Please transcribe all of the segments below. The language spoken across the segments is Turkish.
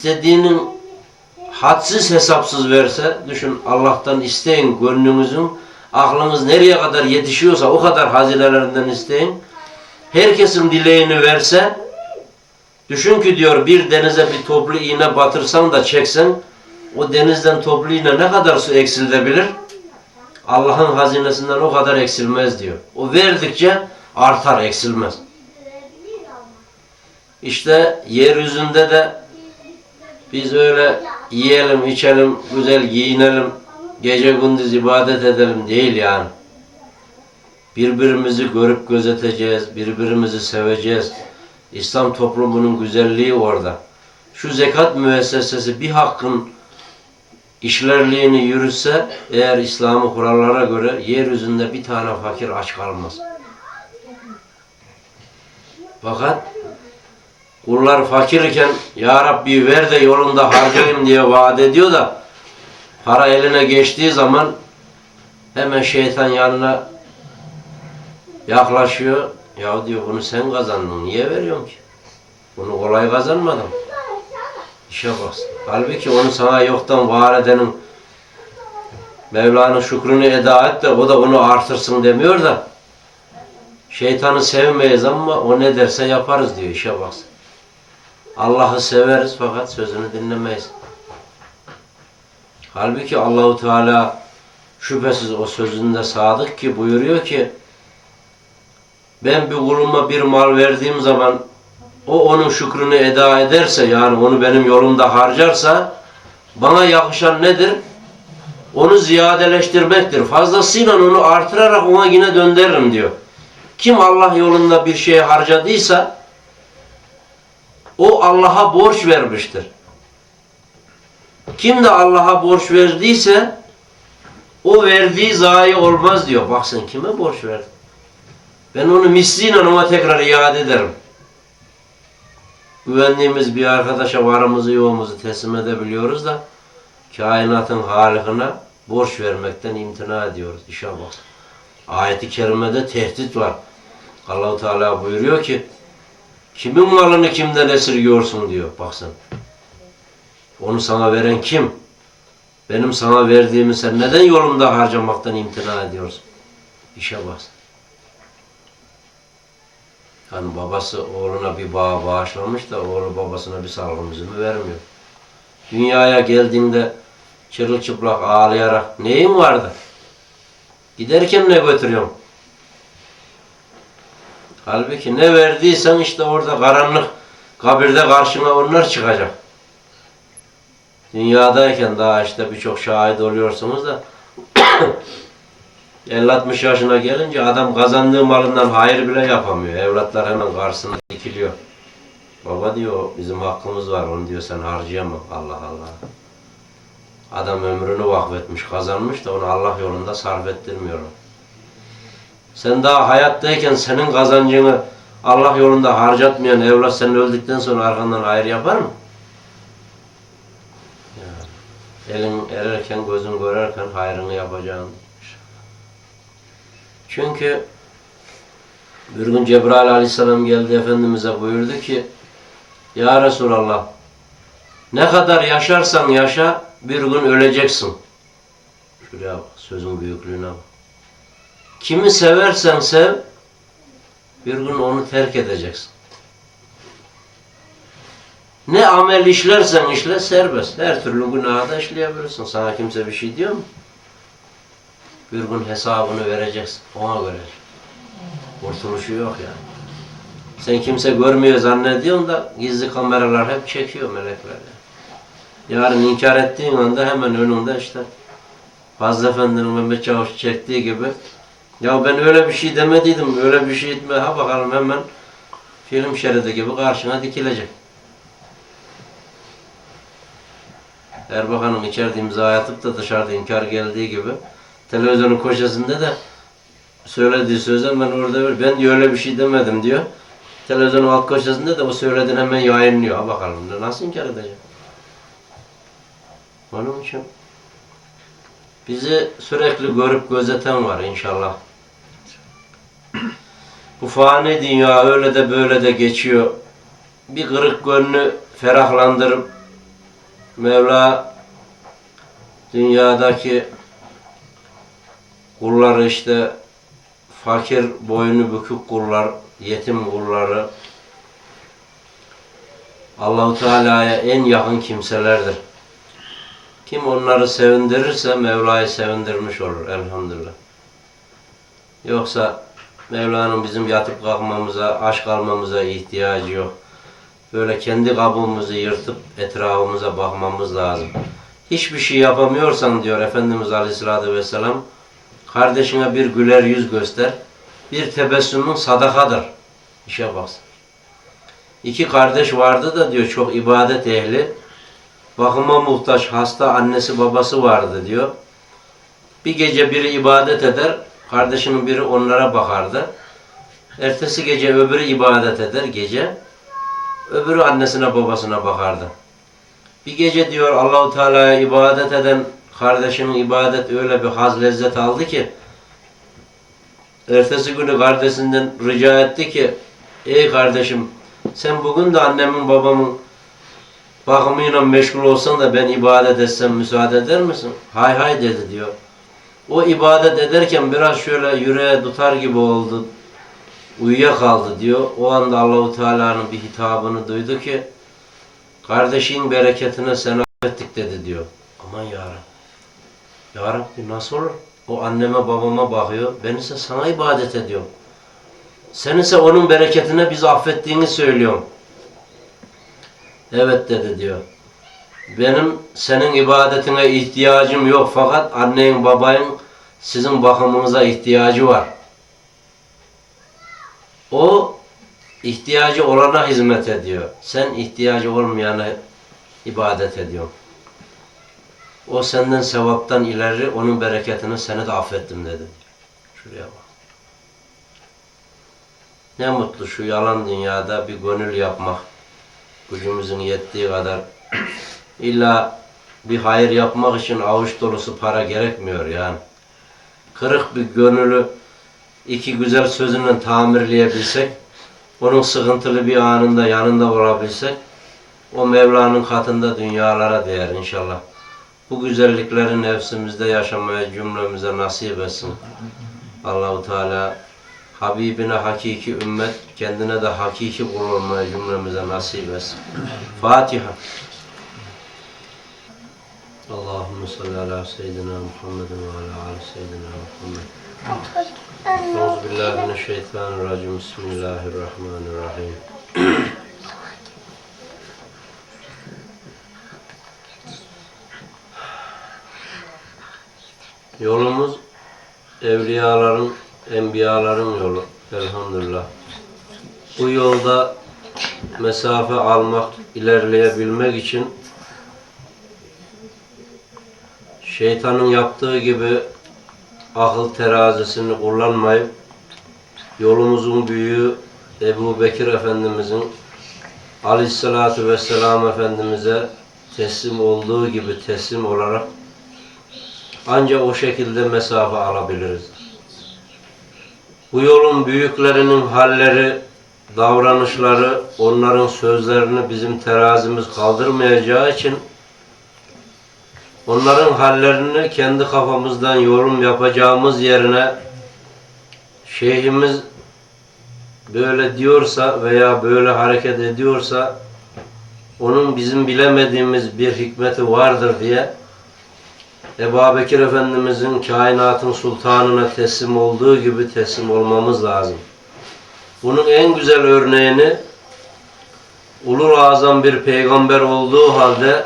istediğinin hadsiz hesapsız verse, düşün Allah'tan isteyin gönlünüzün, aklınız nereye kadar yetişiyorsa o kadar hazinelerinden isteyin. Herkesin dileğini verse, düşün ki diyor bir denize bir toplu iğne batırsan da çeksen, o denizden toplu iğne ne kadar su eksilebilir? Allah'ın hazinesinden o kadar eksilmez diyor. O verdikçe artar, eksilmez. İşte yeryüzünde de biz öyle yiyelim, içelim, güzel giyinelim, gece gündüz ibadet edelim değil yani. Birbirimizi görüp gözeteceğiz, birbirimizi seveceğiz. İslam toplumunun güzelliği orada. Şu zekat müessesesi bir hakkın işlerliğini yürütse, eğer İslam'ı kurallara göre yeryüzünde bir tane fakir aç kalmaz. Fakat Kullar fakir iken Ya Rabbi ver de yolunda harcayayım diye vaat ediyor da para eline geçtiği zaman hemen şeytan yanına yaklaşıyor. Ya diyor bunu sen kazandın. Niye veriyorsun ki? Bunu kolay kazanmadın. İşe bak. Halbuki onu sana yoktan var edenin Mevla'nın şükrünü eda et de o da onu artırsın demiyor da şeytanı sevmeyiz ama o ne derse yaparız diyor. İşe baksın. Allah'ı severiz fakat sözünü dinlemeyiz. Halbuki Allahu Teala şüphesiz o sözünde sadık ki buyuruyor ki ben bir kuluma bir mal verdiğim zaman o onun şükrünü eda ederse yani onu benim yolumda harcarsa bana yakışan nedir? Onu ziyadeleştirmektir. Fazlasıyla onu artırarak ona yine döndürürüm diyor. Kim Allah yolunda bir şey harcadıysa o Allah'a borç vermiştir. Kim de Allah'a borç verdiyse o verdiği zayi olmaz diyor. Bak sen kime borç verdin? Ben onu misliyle ona tekrar iade ederim. Güvendiğimiz bir arkadaşa varımızı yoğumuzu teslim edebiliyoruz da kainatın halikine borç vermekten imtina ediyoruz. Bak. Ayet-i kerimede tehdit var. Allahu Teala buyuruyor ki Kimin malını kimden esirgiyorsun diyor. Bak sen. Onu sana veren kim? Benim sana verdiğimi sen neden yolumda harcamaktan imtina ediyorsun? İşe bak. Hani babası oğluna bir bağ bağışlamış da oğlu babasına bir salgın üzümü vermiyor. Dünyaya geldiğinde çırılçıplak ağlayarak neyin vardı? Giderken ne götürüyorsun? Halbuki ne verdiysen işte orada karanlık kabirde karşına onlar çıkacak. Dünyadayken daha işte birçok şahit oluyorsunuz da 50-60 yaşına gelince adam kazandığı malından hayır bile yapamıyor. Evlatlar hemen karşısına dikiliyor. Baba diyor bizim hakkımız var onu diyor sen harcayamam. Allah Allah. Adam ömrünü vakfetmiş, kazanmış da onu Allah yolunda sarf ettirmiyor. Sen daha hayattayken senin kazancını Allah yolunda harcatmayan evlat sen öldükten sonra arkandan hayır yapar mı? Yani, elin ererken gözün görerken hayrını yapacaksın. Çünkü bir gün Cebrail aleyhisselam geldi Efendimiz'e buyurdu ki Ya Resulallah ne kadar yaşarsan yaşa bir gün öleceksin. Şuraya bak sözün büyüklüğüne bak. Kimi seversen sev, bir gün onu terk edeceksin. Ne amel işlersen işle serbest. Her türlü günahı da işleyebilirsin. Sana kimse bir şey diyor mu? Bir gün hesabını vereceksin. Ona göre. Kurtuluşu yok yani. Sen kimse görmüyor zannediyorsun da gizli kameralar hep çekiyor melekler. Yarın inkar ettiğin anda hemen önünde işte Fazla Efendi'nin Mehmet Çavuş çektiği gibi ya ben öyle bir şey demediydim, öyle bir şey etme. Ha bakalım hemen film şeridi gibi karşına dikilecek. Erbakan'ın içeride imza atıp da dışarıda inkar geldiği gibi televizyonun köşesinde de söylediği sözden ben orada ver- ben öyle bir şey demedim diyor. Televizyonun alt köşesinde de o söylediğini hemen yayınlıyor. Ha bakalım nasıl inkar edecek? Onun için bizi sürekli görüp gözeten var inşallah. Bu fani dünya öyle de böyle de geçiyor. Bir kırık gönlü ferahlandırıp Mevla dünyadaki kulları işte fakir boynu bükük kullar, yetim kulları Allahu Teala'ya en yakın kimselerdir. Kim onları sevindirirse Mevla'yı sevindirmiş olur elhamdülillah. Yoksa Mevla'nın bizim yatıp kalkmamıza, aç kalmamıza ihtiyacı yok. Böyle kendi kabuğumuzu yırtıp etrafımıza bakmamız lazım. Hiçbir şey yapamıyorsan diyor Efendimiz Aleyhisselatü Vesselam, kardeşine bir güler yüz göster. Bir tebessümün sadakadır. İşe baksın. İki kardeş vardı da diyor çok ibadet ehli. Bakıma muhtaç hasta annesi babası vardı diyor. Bir gece biri ibadet eder, kardeşinin biri onlara bakardı. Ertesi gece öbürü ibadet eder gece. Öbürü annesine babasına bakardı. Bir gece diyor Allahu Teala'ya ibadet eden kardeşinin ibadet öyle bir haz lezzet aldı ki ertesi günü kardeşinden rica etti ki ey kardeşim sen bugün de annemin babamın bakımıyla meşgul olsan da ben ibadet etsem müsaade eder misin? Hay hay dedi diyor. O ibadet ederken biraz şöyle yüreğe tutar gibi oldu. Uyuyakaldı diyor. O anda Allahu Teala'nın bir hitabını duydu ki kardeşin bereketine seni affettik dedi diyor. Aman ya Rabbi. Ya Rabbi nasıl olur? O anneme babama bakıyor. Ben ise sana ibadet ediyorum. Sen ise onun bereketine bizi affettiğini söylüyorum. Evet dedi diyor. Benim senin ibadetine ihtiyacım yok fakat annenin babayın sizin bakımınıza ihtiyacı var. O ihtiyacı olana hizmet ediyor. Sen ihtiyacı olmayana ibadet ediyorsun. O senden sevaptan ileri onun bereketini seni de affettim dedi. Şuraya bak. Ne mutlu şu yalan dünyada bir gönül yapmak. Gücümüzün yettiği kadar. İlla bir hayır yapmak için avuç dolusu para gerekmiyor yani. Kırık bir gönülü iki güzel sözünle tamirleyebilsek, onun sıkıntılı bir anında yanında olabilsek, o Mevla'nın katında dünyalara değer inşallah. Bu güzellikleri nefsimizde yaşamaya cümlemize nasip etsin. Allahu Teala Habibine hakiki ümmet, kendine de hakiki kul olmaya cümlemize nasip etsin. Fatiha. Allahümme salli ala seyyidina Muhammedin ve ala ali seyyidina Muhammed. Euzubillahimineşşeytanirracim. Bismillahirrahmanirrahim. Yolumuz evliyaların, enbiyaların yolu. Elhamdülillah. Bu yolda mesafe almak, ilerleyebilmek için şeytanın yaptığı gibi akıl terazisini kullanmayıp yolumuzun büyüğü Ebu Bekir Efendimizin Aleyhisselatü Vesselam Efendimiz'e teslim olduğu gibi teslim olarak ancak o şekilde mesafe alabiliriz. Bu yolun büyüklerinin halleri, davranışları, onların sözlerini bizim terazimiz kaldırmayacağı için onların hallerini kendi kafamızdan yorum yapacağımız yerine şeyhimiz böyle diyorsa veya böyle hareket ediyorsa onun bizim bilemediğimiz bir hikmeti vardır diye Ebu Bekir Efendimizin kainatın sultanına teslim olduğu gibi teslim olmamız lazım. Bunun en güzel örneğini ulul azam bir peygamber olduğu halde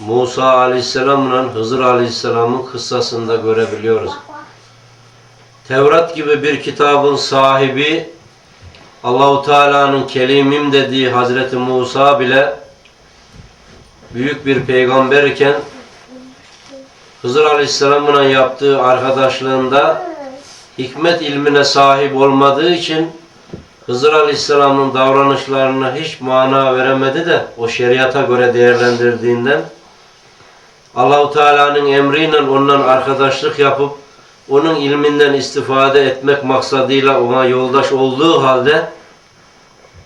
Musa Aleyhisselam'la Hızır Aleyhisselam'ın kıssasında görebiliyoruz. Tevrat gibi bir kitabın sahibi Allahu Teala'nın kelimim dediği Hazreti Musa bile büyük bir peygamber iken Hızır Aleyhisselam'la yaptığı arkadaşlığında hikmet ilmine sahip olmadığı için Hızır Aleyhisselam'ın davranışlarına hiç mana veremedi de o şeriata göre değerlendirdiğinden Allahu Teala'nın emriyle ondan arkadaşlık yapıp onun ilminden istifade etmek maksadıyla ona yoldaş olduğu halde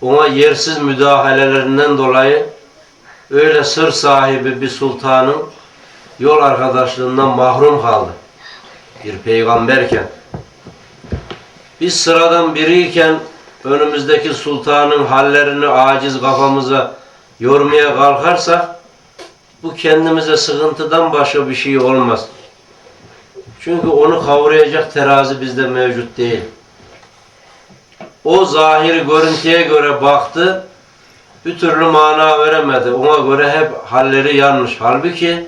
ona yersiz müdahalelerinden dolayı öyle sır sahibi bir sultanın yol arkadaşlığından mahrum kaldı. Bir peygamberken. Biz sıradan biriyken önümüzdeki sultanın hallerini aciz kafamıza yormaya kalkarsak bu kendimize sıkıntıdan başka bir şey olmaz. Çünkü onu kavrayacak terazi bizde mevcut değil. O zahiri görüntüye göre baktı, bir türlü mana veremedi. Ona göre hep halleri yanlış. Halbuki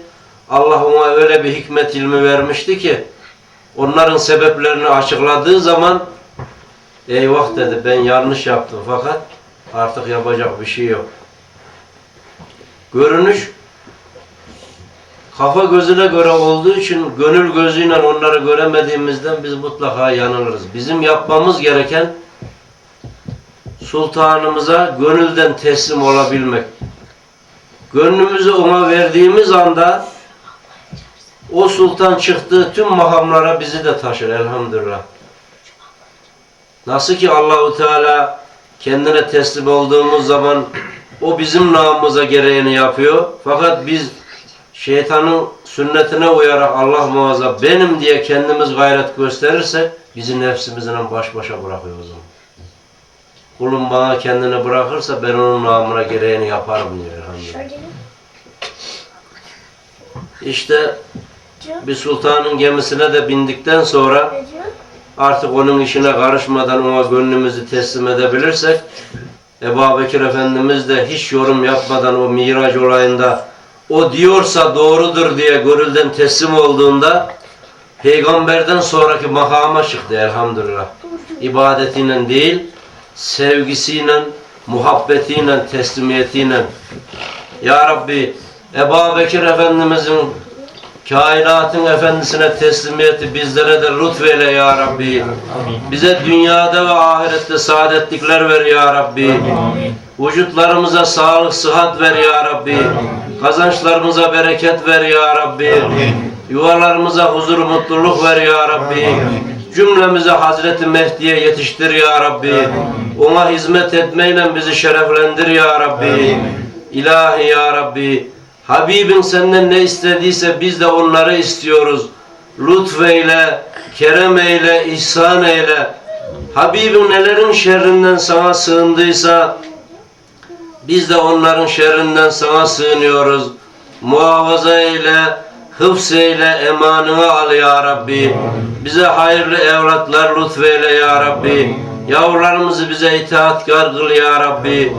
Allah ona öyle bir hikmet ilmi vermişti ki onların sebeplerini açıkladığı zaman eyvah dedi ben yanlış yaptım fakat artık yapacak bir şey yok. Görünüş kafa gözüne göre olduğu için gönül gözüyle onları göremediğimizden biz mutlaka yanılırız. Bizim yapmamız gereken sultanımıza gönülden teslim olabilmek. Gönlümüzü ona verdiğimiz anda o sultan çıktığı tüm makamlara bizi de taşır elhamdülillah. Nasıl ki Allahu Teala kendine teslim olduğumuz zaman o bizim namımıza gereğini yapıyor. Fakat biz şeytanın sünnetine uyarak Allah muhafaza benim diye kendimiz gayret gösterirsek bizi nefsimizle baş başa bırakıyor o zaman. Kulum bana kendini bırakırsa ben onun namına gereğini yaparım diyor elhamdülillah. İşte bir sultanın gemisine de bindikten sonra artık onun işine karışmadan ona gönlümüzü teslim edebilirsek Ebu Bekir Efendimiz de hiç yorum yapmadan o Miraç olayında o diyorsa doğrudur diye gönülden teslim olduğunda peygamberden sonraki makama çıktı elhamdülillah. İbadetiyle değil, sevgisiyle, muhabbetiyle, teslimiyetiyle. Ya Rabbi, Ebu Bekir Efendimizin kainatın efendisine teslimiyeti bizlere de lütfeyle ya Rabbi. Bize dünyada ve ahirette saadetlikler ver ya Rabbi. Vücutlarımıza sağlık, sıhhat ver ya Rabbi. Kazançlarımıza bereket ver ya Rabbi. Yuvalarımıza huzur, mutluluk ver ya Rabbi. Cümlemize Hazreti Mehdi'ye yetiştir ya Rabbi. Ona hizmet etmeyle bizi şereflendir ya Rabbi. İlahi ya Rabbi. Habibin senden ne istediyse biz de onları istiyoruz. Lütfeyle, kerem eyle, ihsan eyle. Habibin nelerin şerrinden sana sığındıysa biz de onların şerrinden sana sığınıyoruz. Muhafaza eyle, hıfz eyle, emanına al ya Rabbi. Bize hayırlı evlatlar lütfeyle ya Rabbi. Yavrularımızı bize itaatkar kıl ya Rabbi.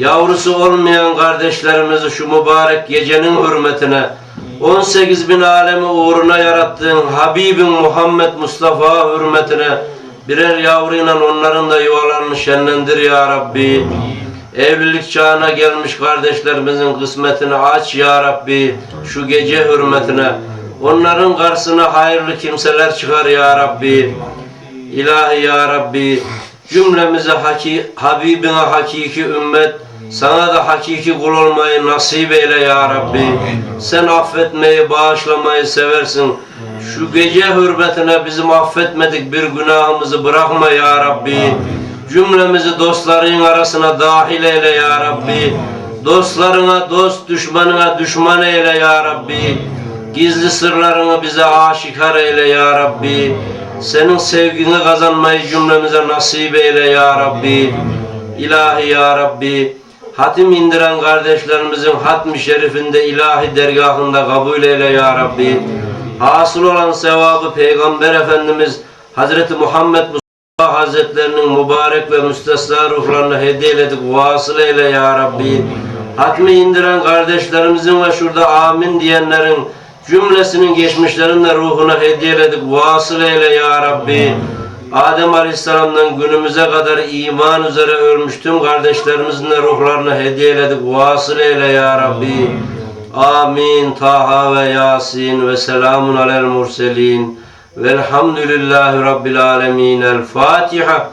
Yavrusu olmayan kardeşlerimizi şu mübarek gecenin hürmetine 18 bin alemi uğruna yarattığın Habibin Muhammed Mustafa hürmetine birer yavruyla onların da yuvalarını şenlendir ya Rabbi. Evlilik çağına gelmiş kardeşlerimizin kısmetini aç ya Rabbi şu gece hürmetine. Onların karşısına hayırlı kimseler çıkar ya Rabbi. İlahi ya Rabbi cümlemize haki, Habibine hakiki ümmet sana da hakiki kul olmayı nasip eyle ya Rabbi. Sen affetmeyi, bağışlamayı seversin. Şu gece hürmetine bizim affetmedik bir günahımızı bırakma ya Rabbi. Cümlemizi dostların arasına dahil eyle ya Rabbi. Dostlarına dost, düşmanına düşman eyle ya Rabbi. Gizli sırlarını bize aşikar eyle ya Rabbi. Senin sevgini kazanmayı cümlemize nasip eyle ya Rabbi. İlahi ya Rabbi. Hatim indiren kardeşlerimizin hatmi şerifinde ilahi dergahında kabul eyle ya Rabbi. Hasıl olan sevabı Peygamber Efendimiz Hazreti Muhammed Mustafa Hazretlerinin mübarek ve müstesna ruhlarına hediye eyledik. Vasıl eyle ya Rabbi. Hatmi indiren kardeşlerimizin ve şurada amin diyenlerin cümlesinin geçmişlerin de ruhuna hediye eyledik. Vasıl eyle ya Rabbi. Adem Aleyhisselam'dan günümüze kadar iman üzere ölmüş tüm kardeşlerimizin de ruhlarına hediye eyledik. Vasıl eyle ya Rabbi. Amin. Taha ve Yasin ve selamun alel murselin. Velhamdülillahi Rabbil alemin. El Fatiha.